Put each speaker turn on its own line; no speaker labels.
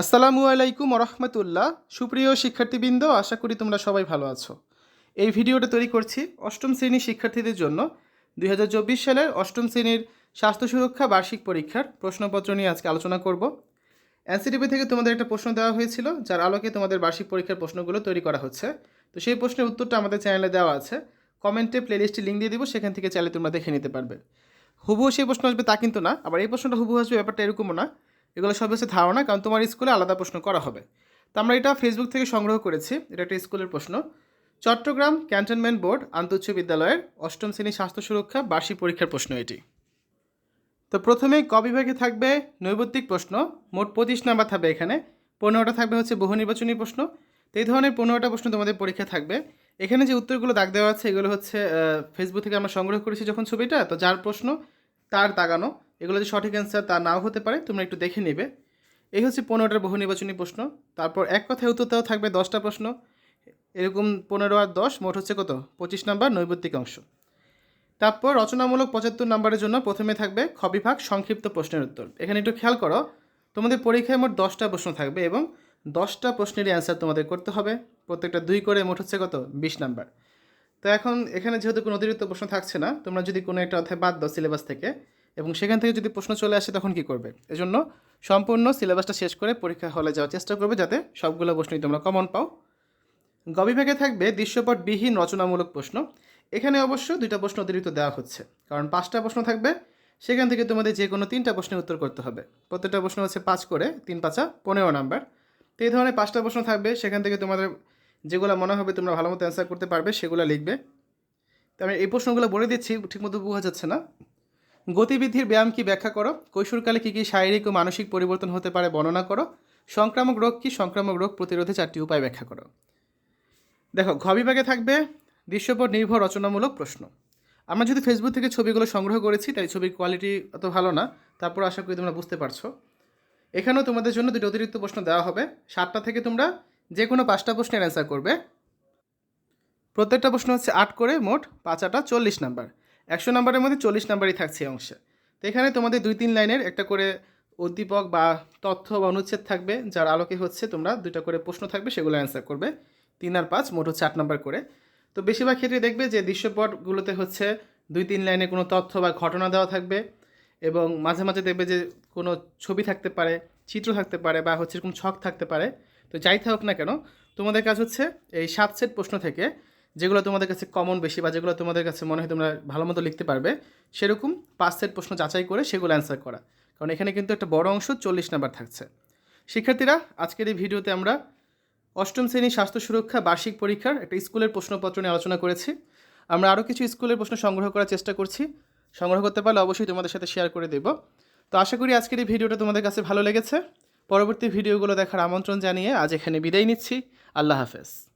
আসসালামু আলাইকুম রহমতুল্লাহ সুপ্রিয় শিক্ষার্থীবৃন্দ, আশা করি তোমরা সবাই ভালো আছো। এই ভিডিওটা তৈরি করছি অষ্টম শ্রেণির শিক্ষার্থীদের জন্য। দুই হাজার চব্বিশ সালের অষ্টম শ্রেণির স্বাস্থ্য সুরক্ষা বার্ষিক পরীক্ষার প্রশ্নপত্র নিয়ে আজকে আলোচনা করব। এনসিটিভি থেকে তোমাদের একটা প্রশ্ন দেওয়া হয়েছিল, যার আলোকে তোমাদের বার্ষিক পরীক্ষার প্রশ্নগুলো তৈরি করা হচ্ছে। তো সেই প্রশ্নের উত্তরটা আমাদের চ্যানেলে দেওয়া আছে। কমেন্টে প্লেলিস্টে লিঙ্ক দিয়ে দিব, সেখান থেকে চাইলে তোমরা দেখে নিতে পারবে। হুবহু সেই প্রশ্ন আসবে তা কিন্তু না, আবার এই প্রশ্নটা হুবু আসবে, ব্যাপারটা এরকমও না। এগুলো সব হচ্ছে ধারণা, কারণ তোমার স্কুলে আলাদা প্রশ্ন করা হবে। তো আমরা এটা ফেসবুক থেকে সংগ্রহ করেছি, এটা একটা স্কুলের প্রশ্ন। চট্টগ্রাম ক্যান্টনমেন্ট বোর্ড আন্তঃউচ্চ বিদ্যালয়ের অষ্টম শ্রেণি স্বাস্থ্য সুরক্ষা বার্ষিক পরীক্ষার প্রশ্ন এটি। তো প্রথমে ক বিভাগে থাকবে নৈবত্তিক প্রশ্ন, মোট পঁচিশ নাম্বার থাকবে এখানে। পনেরোটা থাকবে হচ্ছে বহু নির্বাচনী প্রশ্ন। তো এই ধরনের পনেরোটা প্রশ্ন তোমাদের পরীক্ষা থাকবে। এখানে যে উত্তরগুলো দাগ দেওয়া আছে, এগুলো হচ্ছে ফেসবুক থেকে আমরা সংগ্রহ করেছি যখন ছবিটা, তো যার প্রশ্ন, তার দাগানো। এগুলো যে সঠিক অ্যান্সার তা নাও হতে পারে, তোমরা একটু দেখে নেবে। এই হচ্ছে পনেরোটার বহু নির্বাচনী প্রশ্ন। তারপর এক কথায় উত্তর দেওয়া থাকবে দশটা প্রশ্ন। এরকম পনেরো আর দশ, মোট হচ্ছে কত? পঁচিশ নাম্বার নৈবত্তিক অংশ। তারপর রচনামূলক পঁচাত্তর নাম্বারের জন্য প্রথমে থাকবে খ বিভাগ সংক্ষিপ্ত প্রশ্নের উত্তর। এখানে একটু খেয়াল করো, তোমাদের পরীক্ষায় মোট দশটা প্রশ্ন থাকবে এবং দশটা প্রশ্নেরই অ্যান্সার তোমাদের করতে হবে। প্রত্যেকটা দুই করে মোট হচ্ছে কত? বিশ নাম্বার। তো এখন এখানে যেহেতু কোনো অতিরিক্ত প্রশ্ন থাকছে না, তোমরা যদি কোনো একটা অধ্যায় বাদ দাও সিলেবাস থেকে এবং সেখান থেকে যদি প্রশ্ন চলে আসে তখন কি করবে? এজন্য সম্পূর্ণ সিলেবাসটা শেষ করে পরীক্ষা হলে যাওয়ার চেষ্টা করবে যাতে সবগুলো প্রশ্নই তোমরা কমন পাও। গ বিভাগে থাকবে দৃশ্যপটবিহীন রচনামূলক প্রশ্ন। এখানে অবশ্য দুইটা প্রশ্ন অতিরিক্ত দেওয়া হচ্ছে। কারণ পাঁচটা প্রশ্ন থাকবে, সেখান থেকে তোমাদের যে কোনো তিনটা প্রশ্নের উত্তর করতে হবে। প্রত্যেকটা প্রশ্ন হচ্ছে পাঁচ করে, তিন পাঁচা, পনেরো নাম্বার। তো এই ধরনের পাঁচটা প্রশ্ন থাকবে, সেখান থেকে তোমাদের যেগুলো মনে হবে তোমরা ভালো মতো অ্যান্সার করতে পারবে, সেগুলো লিখবে। তো আমি এই প্রশ্নগুলো বলে দিচ্ছি, ঠিকমতো বোঝা যাচ্ছে না। গতিবিধির ব্যায়াম কি ব্যাখ্যা করো? কৈশোরকালে কী কী শারীরিক ও মানসিক পরিবর্তন হতে পারে বর্ণনা করো? সংক্রামক রোগ কি সংক্রামক রোগ প্রতিরোধে চারটি উপায় ব্যাখ্যা করো। দেখো, ঘ বিভাগে থাকবে দৃশ্যপট নির্ভর রচনামূলক প্রশ্ন। আমরা যদি ফেসবুক থেকে ছবিগুলো সংগ্রহ করেছি তাই ছবির কোয়ালিটি অত ভালো না। তারপর আশা করি তোমরা বুঝতে পারছ। এখানেও তোমাদের জন্য দুটো অতিরিক্ত প্রশ্ন দেওয়া হবে। সাতটা থেকে তোমরা যে কোনো পাঁচটা প্রশ্নের অ্যান্সার করবে। প্রত্যেকটা প্রশ্ন হচ্ছে আট করে, মোট পাঁচ আটা চল্লিশ নাম্বার। একশো নাম্বারের মধ্যে চল্লিশ নাম্বারই থাকছে এই অংশে। তো এখানে তোমাদের দুই তিন লাইনের একটা করে উদ্দীপক বা তথ্য বা অনুচ্ছেদ থাকবে, যার আলোকে হচ্ছে তোমরা দুইটা করে প্রশ্ন থাকবে, সেগুলো অ্যান্সার করবে। তিন আর পাঁচ, মোট হচ্ছে আট নাম্বার করে। তো বেশিরভাগ ক্ষেত্রে দেখবে যে দৃশ্যপটগুলোতে হচ্ছে দুই তিন লাইনে কোনো তথ্য বা ঘটনা দেওয়া থাকবে এবং মাঝে মাঝে দেখবে যে কোনো ছবি থাকতে পারে, চিত্র থাকতে পারে বা হচ্ছে এরকম ছক থাকতে পারে। তো যাই থাকুক না কেন, তোমাদের কাজ হচ্ছে এই সাত সেট প্রশ্ন থেকে যেগুলো তোমাদের কাছে কমন বেশি বা যেগুলো তোমাদের কাছে মনে হয় তোমরা ভালো মতো লিখতে পারবে, সেরকম পাঁচ সেট প্রশ্ন যাচাই করে সেগুলো অ্যান্সার করা। কারণ এখানে কিন্তু একটা বড় অংশ চল্লিশ নাম্বার থাকছে। শিক্ষার্থীরা, আজকের এই ভিডিওতে আমরা অষ্টম শ্রেণির স্বাস্থ্য সুরক্ষা বার্ষিক পরীক্ষার একটা স্কুলের প্রশ্নপত্র নিয়ে আলোচনা করেছি। আমরা আরও কিছু স্কুলের প্রশ্ন সংগ্রহ করার চেষ্টা করছি। সংগ্রহ করতে পারলে অবশ্যই তোমাদের সাথে শেয়ার করে দেব। তো আশা করি আজকের এই ভিডিওটা তোমাদের কাছে ভালো লেগেছে। পরবর্তী ভিডিওগুলো দেখার আমন্ত্রণ জানিয়ে আজ এখানে বিদায় নিচ্ছি। আল্লাহ হাফেজ।